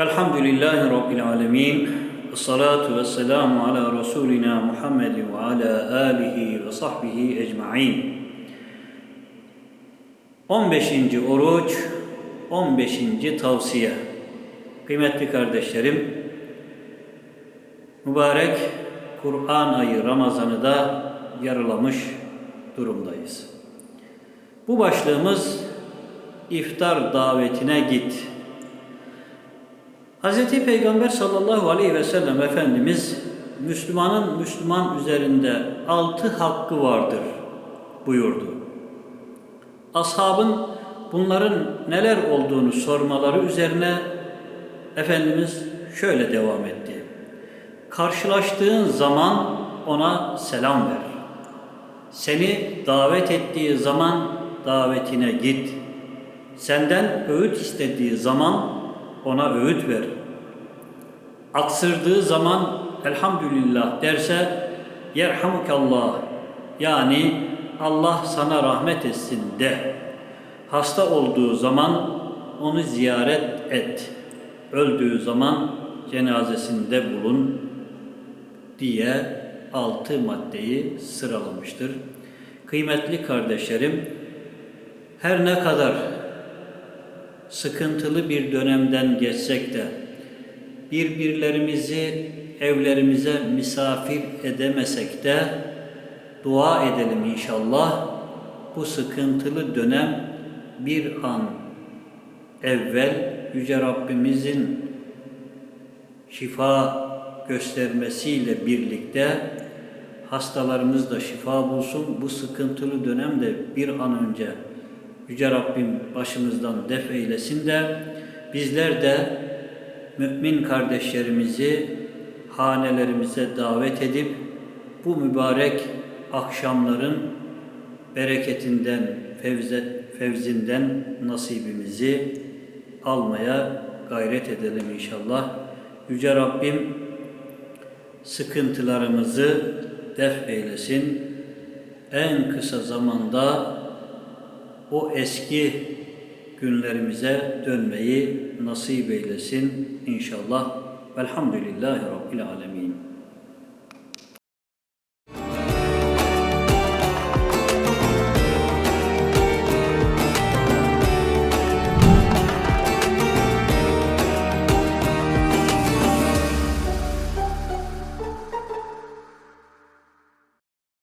Velhamdülillahi Rabbil alemin. Salatu ve selamu ala Resulina Muhammed ve ala alihi ve sahbihi ecma'in. 15. oruç, 15. tavsiye. Kıymetli kardeşlerim, mübarek Kur'an ayı Ramazan'ı da yarılamış durumdayız. Bu başlığımız iftar davetine git. Hz. Peygamber sallallahu aleyhi ve sellem Efendimiz Müslümanın Müslüman üzerinde altı hakkı vardır buyurdu. Ashabın bunların neler olduğunu sormaları üzerine Efendimiz şöyle devam etti. Karşılaştığın zaman ona selam ver. Seni davet ettiği zaman davetine git. Senden öğüt istediği zaman ona öğüt ver. Aksırdığı zaman elhamdülillah derse yerhamukallah yani Allah sana rahmet etsin de. Hasta olduğu zaman onu ziyaret et. Öldüğü zaman cenazesinde bulun diye altı maddeyi sıralamıştır. Kıymetli kardeşlerim, her ne kadar sıkıntılı bir dönemden geçsek de birbirlerimizi evlerimize misafir edemesek de dua edelim inşallah. Bu sıkıntılı dönem bir an evvel Yüce Rabbimizin şifa göstermesiyle birlikte hastalarımız da şifa bulsun. Bu sıkıntılı dönemde bir an önce Yüce Rabbim başımızdan def eylesin de bizler de mümin kardeşlerimizi hanelerimize davet edip bu mübarek akşamların bereketinden, fevzet, fevzinden nasibimizi almaya gayret edelim inşallah. Yüce Rabbim sıkıntılarımızı def eylesin. En kısa zamanda o eski günlerimize dönmeyi nasip eylesin inşallah. Velhamdülillahi Rabbil Alemin.